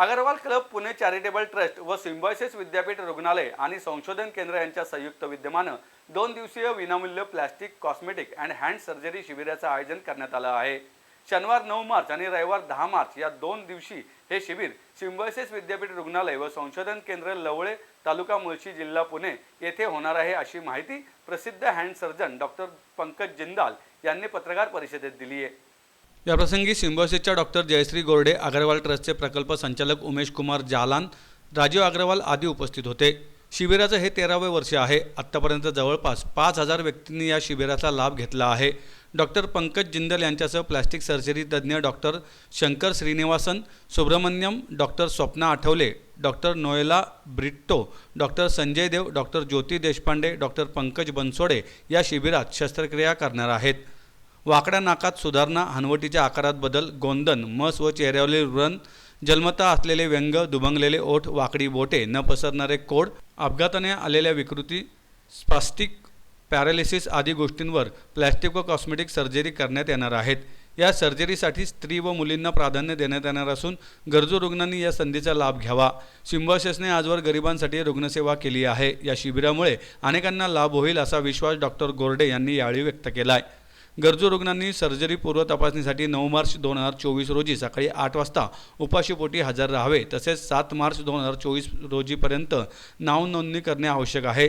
Agarwal club Pune charitable trust व Symbiosis विद्यापीठ रुग्णालय आणि संशोधन केंद्र यांच्या संयुक्त विद्यमानं दोन दिवसीय विनामूल्य plastic cosmetic and hand surgery शिबिराचं आयोजन करण्यात आलं आहे. शनिवार नऊ मार्च आणि रविवार दहा मार्च या दोन दिवशी हे शिबिर सिम्बॉयसिस विद्यापीठ रुग्णालय व संशोधन केंद्र लवळे तालुका मुळशी जिल्हा पुणे येथे होणार आहे अशी माहिती प्रसिद्ध hand surgeon doctor Pankaj Jindal यांनी पत्रकार परिषदेत दिली आहे. याप्रसंगी सिम्बॉसिसच्या डॉक्टर जयश्री गोरडे अग्रवाल ट्रस्टचे प्रकल्प संचालक उमेश कुमार जालान राजीव अग्रवाल आदी उपस्थित होते. शिबिराचं हे तेरावे वर्ष आहे. आत्तापर्यंत जवळपास पाच हजार व्यक्तींनी या शिबिराचा लाभ घेतला आहे. डॉक्टर पंकज जिंदल यांच्यासह प्लॅस्टिक सर्जरी तज्ज्ञ doctor Shankar Srinivasan Subramaniam doctor Swapna Athavale doctor Noella Britto doctor Sanjay Dev doctor Jyoti Deshpande doctor Pankaj Bansode या शिबिरात शस्त्रक्रिया करणार आहेत. वाकड्या नाकात सुधारणा हनवटीच्या आकारात बदल गोंदन मस व चेहऱ्यावरील व्रण जन्मता असलेले व्यंग दुभंगलेले ओठ वाकडी बोटे न पसरणारे कोड अपघाताने आलेल्या विकृती स्पास्टिक पॅरालिसिस आदी गोष्टींवर प्लॅस्टिक व कॉस्मेटिक सर्जरी करण्यात येणार आहेत. या सर्जरीसाठी स्त्री व मुलींना प्राधान्य देण्यात येणार असून गरजू रुग्णांनी या संधीचा लाभ घ्यावा. सिम्बॉसिसने आजवर गरिबांसाठी रुग्णसेवा केली आहे. या शिबिरामुळे अनेकांना लाभ होईल असा विश्वास डॉक्टर गोरडे यांनी यावेळी व्यक्त केला आहे गरजू रुग्णांनी सर्जरी पूर्व तपासणीसाठी नऊ मार्च दोन हजार चोवीस रोजी सकाळी आठ वाजता उपाशीपोटी हजर राहावे तसेच सात मार्च दोन हजार चोवीस रोजीपर्यंत नाव नोंदणी करणे आवश्यक आहे.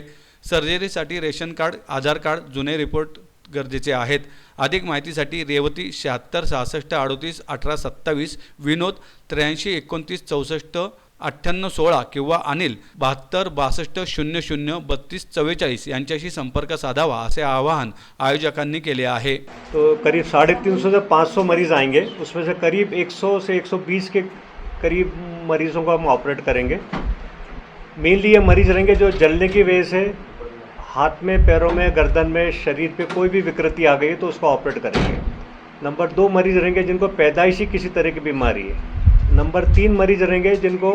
सर्जरीसाठी रेशन कार्ड आधार कार्ड जुने रिपोर्ट गरजेचे आहेत. अधिक माहितीसाठी रेवती शहात्तर सहासष्ट अडोतीस अठरा सत्तावीस विनोद त्र्याऐंशी एकोणतीस चौसष्ट अठ्ठ्याण्णव सोळा किंवा अनिल बहात्तर बासष्ट शून्य शून्य बत्तीस चव्वेचाळीस यांच्याशी संपर्क साधावा असे आवाहन आयोजकांनी केले आहे. तो करीब साढ़े तीन सौ से पाँच सौ मरीज़ आएँगे. उसमें से करीब 100 से 120 के करीब मरीज़ों को हम ऑपरेट करेंगे। मेनली ये मरीज़ रहेंगे जो जलने की वजह से हाथ में, पैरों में, गर्दन में, शरीर पे कोई भी विकृति आ गई है तो उसको ऑपरेट करेंगे। नंबर दो मरीज़ रहेंगे जिनको पैदाइशी किसी तरह की बीमारी है। नंबर तीन मरीज़ रहेंगे जिनको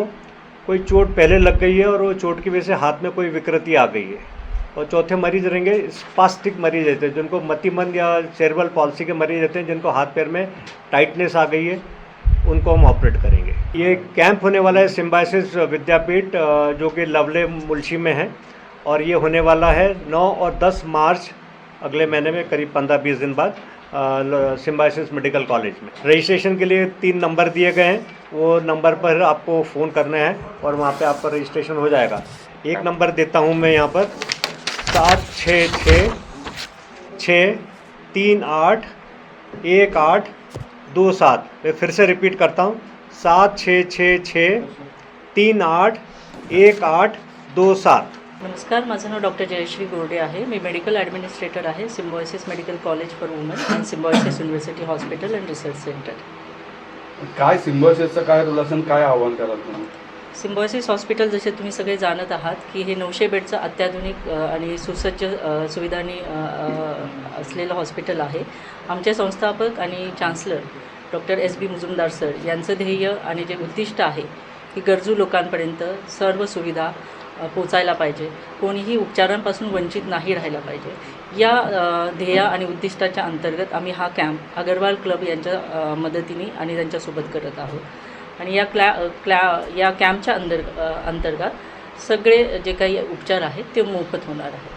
कोई चोट पहले लग गई है और वो चोट की वजह से हाथ में कोई विकृति आ गई है। और चौथे मरीज़ रहेंगे स्पास्टिक मरीज़ रहते हैं, जिनको मतिमंद या सेरेब्रल पॉलिसी के मरीज़ रहते हैं, जिनको हाथ पैर में टाइटनेस आ गई है, उनको हम ऑपरेट करेंगे। ये कैंप होने वाला है सिम्बाइसिस विद्यापीठ जो कि लवले मुल्शी में है। और ये होने वाला है 9 और 10 मार्च, अगले महीने में, करीब 15-20 दिन बाद सिम्बाइसिस मेडिकल कॉलेज में। रजिस्ट्रेशन के लिए तीन नंबर दिए गए हैं। वो नंबर पर आपको फ़ोन करना है और वहाँ पे आपका रजिस्ट्रेशन हो जाएगा। एक नंबर देता हूँ मैं यहाँ पर। सात, छः छः छः, तीन, आठ, एक, आठ, दो, सात। मैं फिर से रिपीट करता हूँ। सात, छः छः छः, तीन, आठ, एक, आठ, दो, सात। नमस्कार, माझं नाव डॉक्टर जयश्री गोरडे आहे. मी मेडिकल ॲडमिनिस्ट्रेटर आहे. Symbiosis medical college for women and Symbiosis university hospital and research centre. काय सिम्बॉयसिसचं काय रोल असेल काय आव्हान कराल तुम्ही? सिम्बॉयसिस हॉस्पिटल जसे तुम्ही सगळे जाणत आहात की हे नऊशे बेडचं अत्याधुनिक आणि सुसज्ज सुविधांनी असलेलं हॉस्पिटल आहे. आमचे संस्थापक आणि chancellor doctor S B Mujumdar sir यांचं ध्येय आणि जे उद्दिष्ट आहे की गरजू लोकांपर्यंत सर्व सुविधा पोचायला पाहिजे. कोणीही उपचारांपासून वंचित नाही राहायला पाहिजे. या ध्येया ध्येय आणि उद्दिष्टाच्या अंतर्गत आम्ही हा कॅम्प अगरवाल क्लब यांच्या मदतीने आणि त्यांच्यासोबत करत आहोत. आणि या क्लॅ क्लॅ या कॅम्पच्या अंतर अंतर्गत सगळे जे काही उपचार आहेत ते मोफत होणार आहेत.